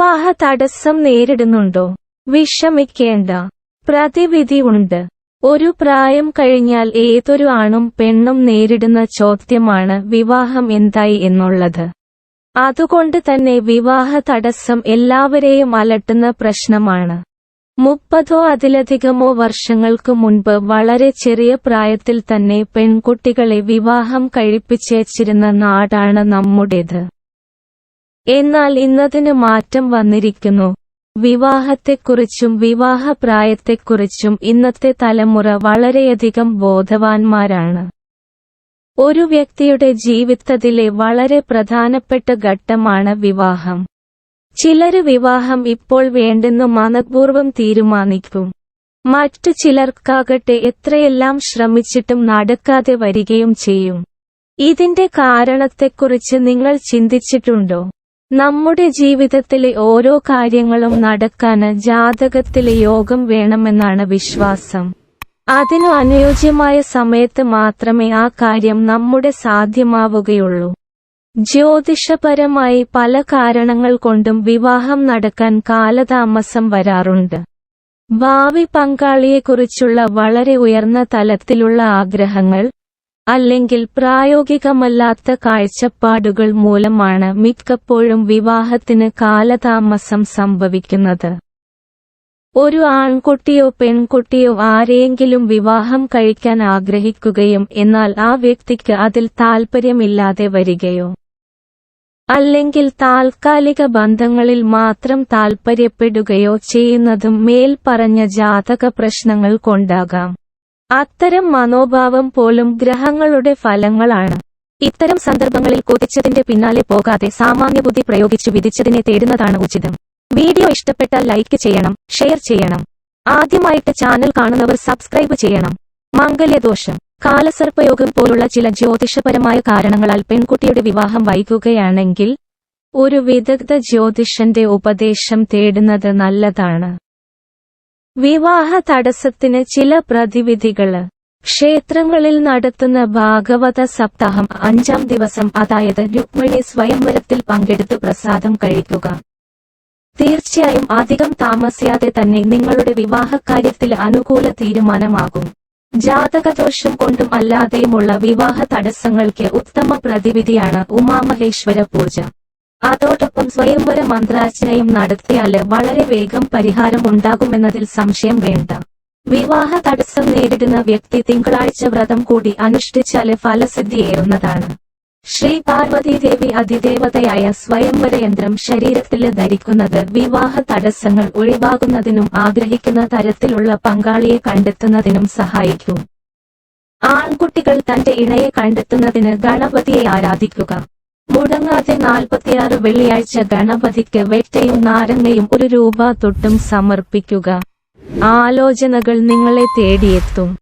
വിവാഹ തടസ്സം നേരിടുന്നുണ്ടോ? വിഷമിക്കേണ്ട. പ്രതിവിധി ഉണ്ട്. ഒരു പ്രായം കഴിഞ്ഞാൽ ഏതൊരു ആണും പെണ്ണും നേരിടുന്ന ചോദ്യമാണ് വിവാഹം എന്തായി എന്നുള്ളത്. അതുകൊണ്ട് തന്നെ വിവാഹ തടസ്സം എല്ലാവരെയും അലട്ടുന്ന പ്രശ്നമാണ്. മുപ്പതോ അതിലധികമോ വർഷങ്ങൾക്കു മുൻപ് വളരെ ചെറിയ പ്രായത്തിൽ തന്നെ പെൺകുട്ടികളെ വിവാഹം കഴിപ്പിച്ചേച്ചിരുന്ന നാടാണ് നമ്മുടേത്. എന്നാൽ ഇന്നതിന് മാറ്റം വന്നിരിക്കുന്നു. വിവാഹത്തെക്കുറിച്ചും വിവാഹപ്രായത്തെക്കുറിച്ചും ഇന്നത്തെ തലമുറ വളരെയധികം ബോധവാന്മാരാണ്. ഒരു വ്യക്തിയുടെ ജീവിതത്തിലെ വളരെ പ്രധാനപ്പെട്ട ഘട്ടമാണ് വിവാഹം. ചിലര് വിവാഹം ഇപ്പോൾ വേണ്ടെന്നു മനഃപൂർവം തീരുമാനിക്കും. മറ്റു ചിലർക്കാകട്ടെ എത്രയെല്ലാം ശ്രമിച്ചിട്ടും നടക്കാതെ വരികയും ചെയ്യും. ഇതിന്റെ കാരണത്തെക്കുറിച്ച് നിങ്ങൾ ചിന്തിച്ചിട്ടുണ്ടോ? നമ്മുടെ ജീവിതത്തിലെ ഓരോ കാര്യങ്ങളും നടക്കാന് ജാതകത്തിലെ യോഗം വേണമെന്നാണ് വിശ്വാസം. അതിനു അനുയോജ്യമായ സമയത്ത് മാത്രമേ ആ കാര്യം നമ്മുടെ സാധ്യമാവുകയുള്ളൂ. ജ്യോതിഷപരമായി പല കാരണങ്ങൾ കൊണ്ടും വിവാഹം നടക്കാൻ കാലതാമസം വരാറുണ്ട്. ഭാവി പങ്കാളിയെക്കുറിച്ചുള്ള വളരെ ഉയർന്ന തലത്തിലുള്ള ആഗ്രഹങ്ങൾ അല്ലെങ്കിൽ പ്രായോഗികമല്ലാത്ത കാഴ്ചപ്പാടുകൾ മൂലമാണ് മിക്കപ്പോഴും വിവാഹത്തിന് കാലതാമസം സംഭവിക്കുന്നത്. ഒരു ആൺകുട്ടിയോ പെൺകുട്ടിയോ ആരെയെങ്കിലും വിവാഹം കഴിക്കാൻ ആഗ്രഹിക്കുകയും എന്നാൽ ആ വ്യക്തിക്ക് അതിൽ താൽപ്പര്യമില്ലാതെ വരികയോ അല്ലെങ്കിൽ താൽക്കാലിക ബന്ധങ്ങളിൽ മാത്രം താൽപ്പര്യപ്പെടുകയോ ചെയ്യുന്നതും മേൽപ്പറഞ്ഞ ജാതക പ്രശ്നങ്ങൾ കൊണ്ടാകാം. അത്തരം മനോഭാവം പോലും ഗ്രഹങ്ങളുടെ ഫലങ്ങളാണ്. ഇത്തരം സന്ദർഭങ്ങളിൽ കൊതിച്ചതിന്റെ പിന്നാലെ പോകാതെ സാമാന്യബുദ്ധി പ്രയോഗിച്ചു വിധിച്ചതിനെ തേടുന്നതാണ് ഉചിതം. വീഡിയോ ഇഷ്ടപ്പെട്ടാൽ ലൈക്ക് ചെയ്യണം ഷെയർ ചെയ്യണം. ആദ്യമായിട്ട് ചാനൽ കാണുന്നവർ സബ്സ്ക്രൈബ് ചെയ്യണം. മംഗല്യദോഷം. കാലസർപ്പയോഗം പോലുള്ള ചില ജ്യോതിഷപരമായ കാരണങ്ങളാൽ പെൺകുട്ടിയുടെ വിവാഹം വൈകുകയാണെങ്കിൽ ഒരു വിദഗ്ധ ജ്യോതിഷന്റെ ഉപദേശം തേടുന്നത് നല്ലതാണ്. വിവാഹ തടസ്സത്തിന് ചില പ്രതിവിധികൾ. ക്ഷേത്രങ്ങളിൽ നടത്തുന്ന ഭാഗവത സപ്താഹം അഞ്ചാം ദിവസം അതായത് രുക്മിണി സ്വയംവരത്തിൽ പങ്കെടുത്ത് പ്രസാദം കഴിക്കുക. തീർച്ചയായും അധികം താമസിയാതെ തന്നെ നിങ്ങളുടെ വിവാഹകാര്യത്തിൽ അനുകൂല തീരുമാനമാകും. ജാതകദോഷം കൊണ്ടും അല്ലാതെയുമുള്ള വിവാഹ തടസ്സങ്ങൾക്ക് ഉത്തമ പ്രതിവിധിയാണ് ഉമാമഹേശ്വര പൂജ. അതോടൊപ്പം സ്വയംവര മന്ത്രാർച്ചനയും നടത്തിയാൽ വളരെ വേഗം പരിഹാരം ഉണ്ടാകുമെന്നതിൽ സംശയം വേണ്ട. വിവാഹ തടസ്സം നേരിടുന്ന വ്യക്തി തിങ്കളാഴ്ച വ്രതം കൂടി അനുഷ്ഠിച്ചാൽ ഫലസിദ്ധിയേറുന്നതാണ്. ശ്രീ പാർവതി ദേവി അതിദേവതയായ സ്വയംവര യന്ത്രം ശരീരത്തിൽ ധരിക്കുന്നത് വിവാഹ തടസ്സങ്ങൾ ഒഴിവാകുന്നതിനും ആഗ്രഹിക്കുന്ന തരത്തിലുള്ള പങ്കാളിയെ കണ്ടെത്തുന്നതിനും സഹായിക്കും. ആൺകുട്ടികൾ തന്റെ ഇണയെ കണ്ടെത്തുന്നതിന് ഗണപതിയെ ആരാധിക്കുക. മുടങ്ങാതെ നാൽപ്പത്തിയാറ് വെള്ളിയാഴ്ച ഗണപതിക്ക് വെട്ടയും നാരങ്ങയും ഒരു രൂപ തൊട്ടും സമർപ്പിക്കുക. ആലോചനകൾ നിങ്ങളെ തേടിയെത്തും.